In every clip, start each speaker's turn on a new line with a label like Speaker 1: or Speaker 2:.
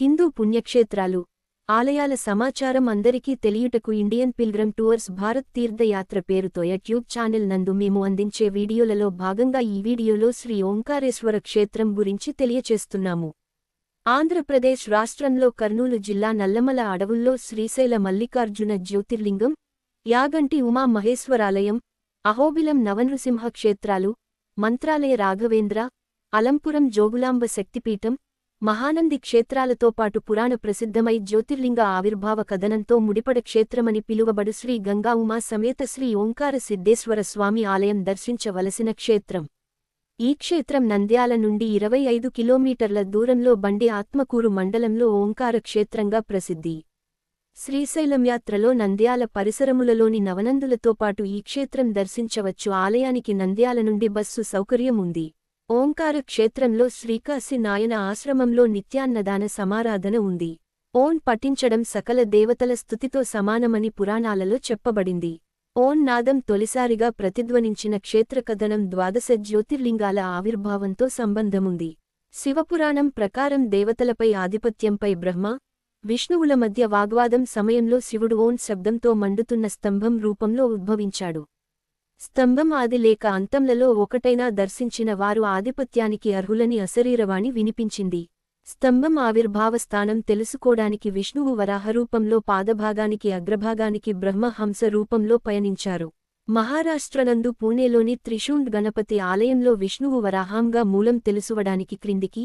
Speaker 1: హిందూ పుణ్యక్షేత్రాలు. ఆలయాల సమాచారం అందరికీ తెలియుటకు Indian pilgrim tours Bharat Tirthayatra పేరుతో యూట్యూబ్ ఛానల్ నందు మేము అందించే వీడియోలలో భాగంగా ఈ వీడియోలో శ్రీ ఓంకారేశ్వర క్షేత్రం గురించి తెలియచేస్తున్నాము. ఆంధ్రప్రదేశ్ రాష్ట్రంలో కర్నూలు జిల్లా నల్లమల అడవుల్లో శ్రీశైల మల్లికార్జున జ్యోతిర్లింగం యాగంటి ఉమా మహేశ్వరాలయం అహోబిలం నవనృసింహ క్షేత్రాలు మంత్రాలయ రాఘవేంద్ర అలంపురం జోగులాంబ శక్తిపీఠం మహానంది క్షేత్రాలతో పాటు పురాణ ప్రసిద్ధమై జ్యోతిర్లింగ ఆవిర్భావ కథనంతో ముడిపడ క్షేత్రమని పిలువబడు శ్రీ గంగా ఉమా సమేత శ్రీ ఓంకార సిద్ధేశ్వర స్వామి ఆలయం దర్శించవలసిన క్షేత్రం. ఈ క్షేత్రం నంద్యాల నుండి ఇరవై ఐదు కిలోమీటర్ల దూరంలో బండి ఆత్మకూరు మండలంలో ఓంకార క్షేత్రంగా ప్రసిద్ధి. శ్రీశైలం యాత్రలో నంద్యాల పరిసరములలోని నవనందులతో పాటు ఈ క్షేత్రం దర్శించవచ్చు. ఆలయానికి నంద్యాల నుండి బస్సు సౌకర్యం ఉంది ఓంకార క్షేత్రంలో శ్రీకాశి నాయన ఆశ్రమంలో నిత్యాన్నదాన సమారాధన ఉంది. ఓం పఠించడం సకల దేవతల స్థుతితో సమానమని పురాణాలలో చెప్పబడింది. ఓం నాదం తొలిసారిగా ప్రతిధ్వనించిన క్షేత్రకథనం ద్వాదశ జ్యోతిర్లింగాల ఆవిర్భావంతో సంబంధముంది. శివపురాణం ప్రకారం దేవతలపై ఆధిపత్యంపై బ్రహ్మ విష్ణువుల మధ్య వాగ్వాదం సమయంలో శివుడు ఓం శబ్దంతో మండుతున్న స్తంభం రూపంలో ఉద్భవించాడు. స్తంభం ఆది లేక అంతంలలో ఒకటైనా దర్శించిన వారు ఆధిపత్యానికి అర్హులని అశరీరవాణి వినిపించింది. స్తంభం ఆవిర్భావ స్థానం తెలుసుకోడానికి విష్ణువు వరాహరూపంలో పాదభాగానికి అగ్రభాగానికి బ్రహ్మహంస రూపంలో పయనించారు. మహారాష్ట్రనందు పూణేలోని త్రిశూండ్ గణపతి ఆలయంలో విష్ణువు వరాహాంగా మూలం తెలుసువడానికి క్రిందికి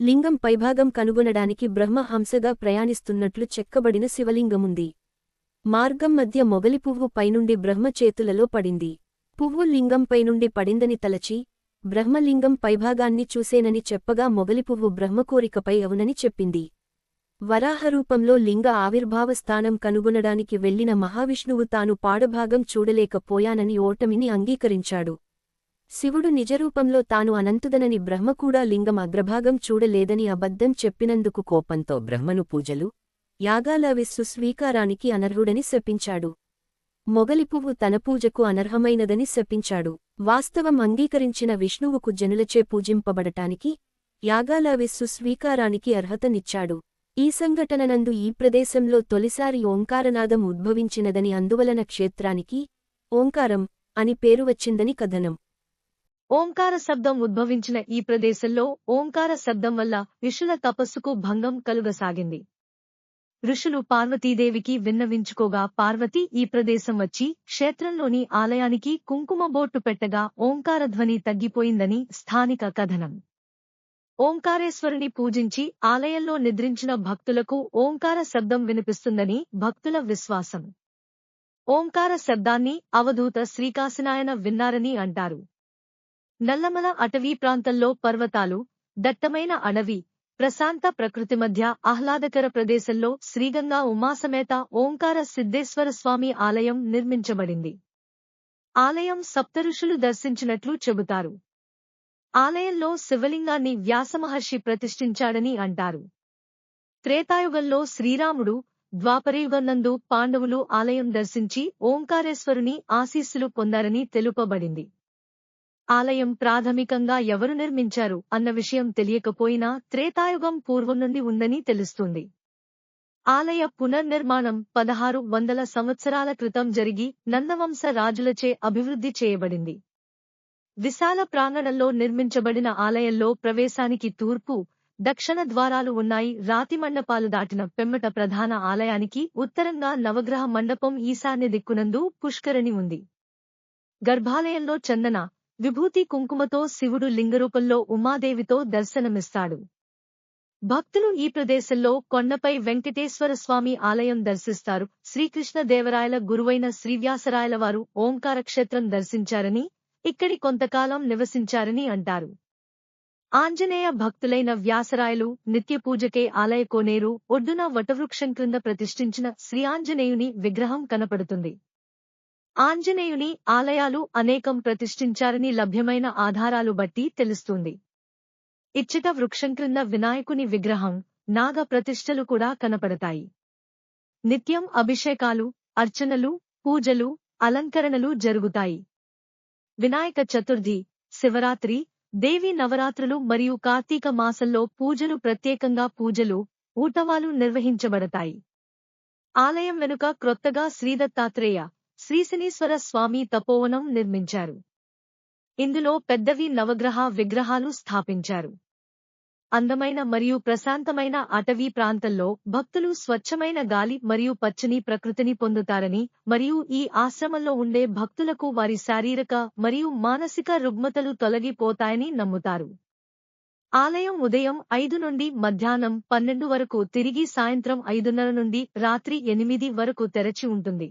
Speaker 1: లింగం పైభాగం కనుగొనడానికి బ్రహ్మహంసగా ప్రయాణిస్తున్నట్లు చెక్కబడిన శివలింగముంది. మార్గం మధ్య మొగలి పువ్వు పైనుండి బ్రహ్మ చేతులలో పడింది. పువ్వు లింగంపై నుండి పడిందని తలచి బ్రహ్మలింగం పైభాగాన్ని చూసేనని చెప్పగా మొగలిపువ్వు బ్రహ్మకోరికపై అవునని చెప్పింది. వరాహరూపంలో లింగ ఆవిర్భావ స్థానం కనుగొనడానికి వెళ్ళిన మహావిష్ణువు తాను పాడభాగం చూడలేకపోయానని ఓటమిని అంగీకరించాడు. శివుడు నిజరూపంలో తాను అనంతుదనని బ్రహ్మ కూడా లింగం అగ్రభాగం చూడలేదని అబద్ధం చెప్పినందుకు కోపంతో బ్రహ్మను పూజలు యాగాల విస్సు స్వీకారానికి అనర్హుడని శపించాడు. మొగలిపువ్వు తన పూజకు అనర్హమైనదని శపించాడు. వాస్తవం అంగీకరించిన విష్ణువుకు జనులచే పూజింపబడటానికి యాగాల విస్సు స్వీకారానికి అర్హతనిచ్చాడు. ఈ సంఘటననందు ఈ ప్రదేశంలో తొలిసారి ఓంకారనాదం ఉద్భవించినదని అందువలన క్షేత్రానికి ఓంకారం అని పేరు వచ్చిందని కథనం.
Speaker 2: ఓంకార శబ్దం ఉద్భవించిన ఈ ప్రదేశంలో ఓంకార శబ్దం వల్ల ఋషుల తపస్సుకు భంగం కలుగసాగింది. ఋషులు పార్వతీదేవికి విన్నవించుకోగా పార్వతి ఈ ప్రదేశం వచ్చి క్షేత్రంలోని ఆలయానికి కుంకుమ బోట్టు పెట్టగా ఓంకారధ్వని తగ్గిపోయిందని స్థానిక కథనం. ఓంకారేశ్వరుని పూజించి ఆలయంలో నిద్రించిన భక్తులకు ఓంకార శబ్దం వినిపిస్తుందని భక్తుల విశ్వాసం. ఓంకార శబ్దాన్ని అవధూత శ్రీకాశనాయన విన్నారని అంటారు. నల్లమల అటవీ ప్రాంతంలో పర్వతాలు దట్టమైన అడవి ప్రశాంత ప్రకృతి మధ్య ఆహ్లాదకర ప్రదేశంలో శ్రీగంగా ఉమాసమేత ఓంకార సిద్ధేశ్వర స్వామి ఆలయం నిర్మించబడింది. ఆలయం సప్తఋషులు దర్శించినట్లు చెబుతారు. ఆలయంలో శివలింగాన్ని వ్యాసమహర్షి ప్రతిష్ఠించాడని అంటారు. త్రేతాయుగంలో శ్రీరాముడు ద్వాపరయుగన్నందు పాండవులు ఆలయం దర్శించి ఓంకారేశ్వరుని ఆశీస్సులు పొందారని తెలుపబడింది. ఆలయం ప్రాథమికంగా ఎవరు నిర్మించారు అన్న విషయం తెలియకపోయినా త్రేతాయుగం పూర్వం నుండి ఉందని తెలుస్తుంది. ఆలయ పునర్నిర్మాణం పదహారు వందల సంవత్సరాల క్రితం జరిగి నందవంశ రాజులచే అభివృద్ధి చేయబడింది. విశాల ప్రాంగణంలో నిర్మించబడిన ఆలయంలో ప్రవేశానికి తూర్పు దక్షిణ ద్వారాలు ఉన్నాయి. రాతి మండపాలు దాటిన పెమ్మట ప్రధాన ఆలయానికి ఉత్తరంగా నవగ్రహ మండపం ఈశాన్య దిక్కునందు పుష్కరిణి ఉంది. గర్భాలయంలో చందన విభూతి కుంకుమతో శివుడు లింగరూపంలో ఉమాదేవితో దర్శనమిస్తాడు. భక్తులు ఈ ప్రదేశంలో కొండపై వెంకటేశ్వర స్వామి ఆలయం దర్శిస్తారు. శ్రీకృష్ణదేవరాయల గురువైన శ్రీవ్యాసరాయల వారు ఓంకార క్షేత్రం దర్శించారని ఇక్కడి కొంతకాలం నివసించారని అంటారు. ఆంజనేయ భక్తులైన వ్యాసరాయలు నిత్య పూజకే ఆలయ కోనేరు ఒడ్డున వటవృక్షం క్రింద ప్రతిష్ఠించిన శ్రీ ఆంజనేయుని విగ్రహం కనపడుతుంది. ఆంజనేయుని ఆలయాలు అనేకం ప్రతిష్ఠించారని లభ్యమైన ఆధారాలు బట్టి తెలుస్తుంది. ఇచ్చట వృక్షం క్రింద వినాయకుని విగ్రహం నాగ ప్రతిష్టలు కూడా కనపడతాయి. నిత్యం అభిషేకాలు అర్చనలు పూజలు అలంకరణలు జరుగుతాయి. వినాయక చతుర్థి శివరాత్రి దేవి నవరాత్రులు మరియు కార్తీక మాసంలో పూజలు ప్రత్యేకంగా పూజలు ఊటవాలు నిర్వహించబడతాయి. ఆలయం వెనుక క్రొత్తగా శ్రీదత్తాత్రేయ శ్రీశనీశ్వర స్వామి తపోవనం నిర్మించారు. ఇందులో పెద్దవి నవగ్రహ విగ్రహాలు స్థాపించారు. అందమైన మరియు ప్రశాంతమైన అటవీ ప్రాంతంలో భక్తులు స్వచ్ఛమైన గాలి మరియు పచ్చని ప్రకృతిని పొందుతారని మరియు ఈ ఆశ్రమంలో ఉండే భక్తులకు వారి శారీరక మరియు మానసిక రుగ్మతలు తొలగిపోతాయని నమ్ముతారు. ఆలయం ఉదయం ఐదు నుండి మధ్యాహ్నం పన్నెండు వరకు తిరిగి సాయంత్రం ఐదున్నర నుండి రాత్రి ఎనిమిది వరకు తెరచి ఉంటుంది.